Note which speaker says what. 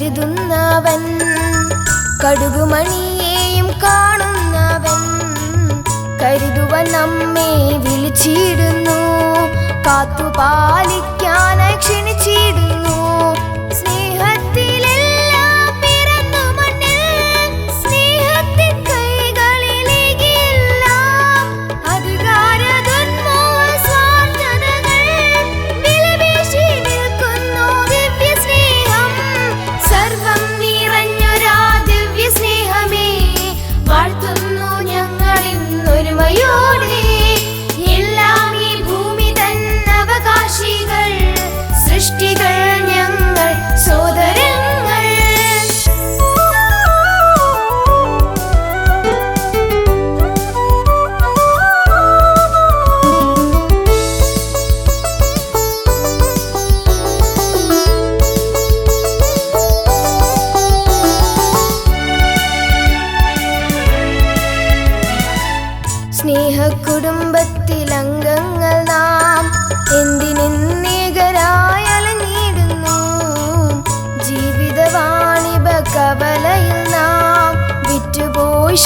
Speaker 1: കരുതുന്നവൻ കടുകുമണിയെയും കാണുന്നവൻ കരുതുവൻ നമ്മെ വിളിച്ചിടുന്നു കാത്തുപാലിക്കാനായി ക്ഷണിച്ചിടുന്നു. കുടുംബത്തിൽ അംഗങ്ങൾ നാം എന്തിനേകരായി അലഞ്ഞിടുന്നു ജീവിത വാണിഭ കവലയിൽ നാം വിറ്റുപോയി